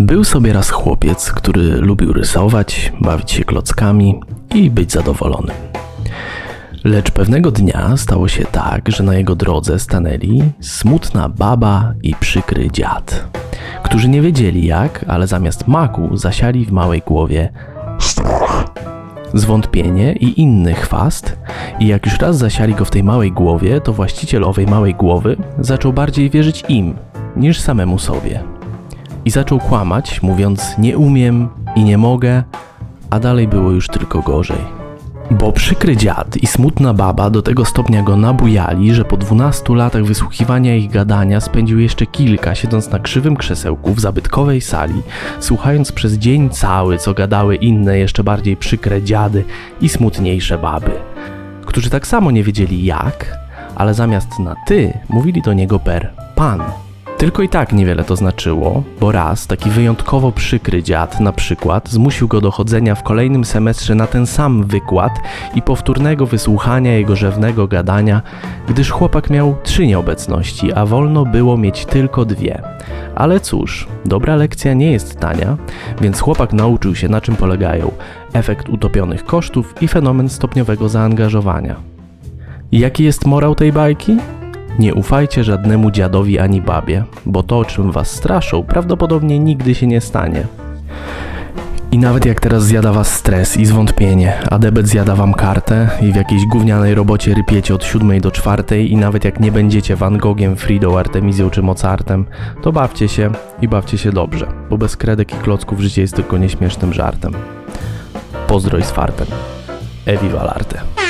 Był sobie raz chłopiec, który lubił rysować, bawić się klockami i być zadowolonym. Lecz pewnego dnia stało się tak, że na jego drodze stanęli smutna baba i przykry dziad, którzy nie wiedzieli jak, ale zamiast maku zasiali w małej głowie zwątpienie i inny chwast, i jak już raz zasiali go w tej małej głowie, to właściciel owej małej głowy zaczął bardziej wierzyć im niż samemu sobie. I zaczął kłamać, mówiąc nie umiem i nie mogę, a dalej było już tylko gorzej. Bo przykry dziad i smutna baba do tego stopnia go nabujali, że po 12 latach wysłuchiwania ich gadania spędził jeszcze kilka, siedząc na krzywym krzesełku w zabytkowej sali, słuchając przez dzień cały, co gadały inne, jeszcze bardziej przykre dziady i smutniejsze baby, którzy tak samo nie wiedzieli jak, ale zamiast na ty mówili do niego per pan. Tylko i tak niewiele to znaczyło, bo raz taki wyjątkowo przykry dziad na przykład zmusił go do chodzenia w kolejnym semestrze na ten sam wykład i powtórnego wysłuchania jego rzewnego gadania, gdyż chłopak miał trzy nieobecności, a wolno było mieć tylko dwie. Ale cóż, dobra lekcja nie jest tania, więc chłopak nauczył się na czym polegają efekt utopionych kosztów i fenomen stopniowego zaangażowania. Jaki jest morał tej bajki? Nie ufajcie żadnemu dziadowi ani babie, bo to, czym was straszą, prawdopodobnie nigdy się nie stanie. I nawet jak teraz zjada was stres i zwątpienie, a debet zjada wam kartę i w jakiejś gównianej robocie rypiecie od siódmej do czwartej i nawet jak nie będziecie Van Gogiem, Fridą, Artemizją czy Mozartem, to bawcie się i bawcie się dobrze, bo bez kredek i klocków życie jest tylko nieśmiesznym żartem. Pozdroj z fartem. Ewi Valarte.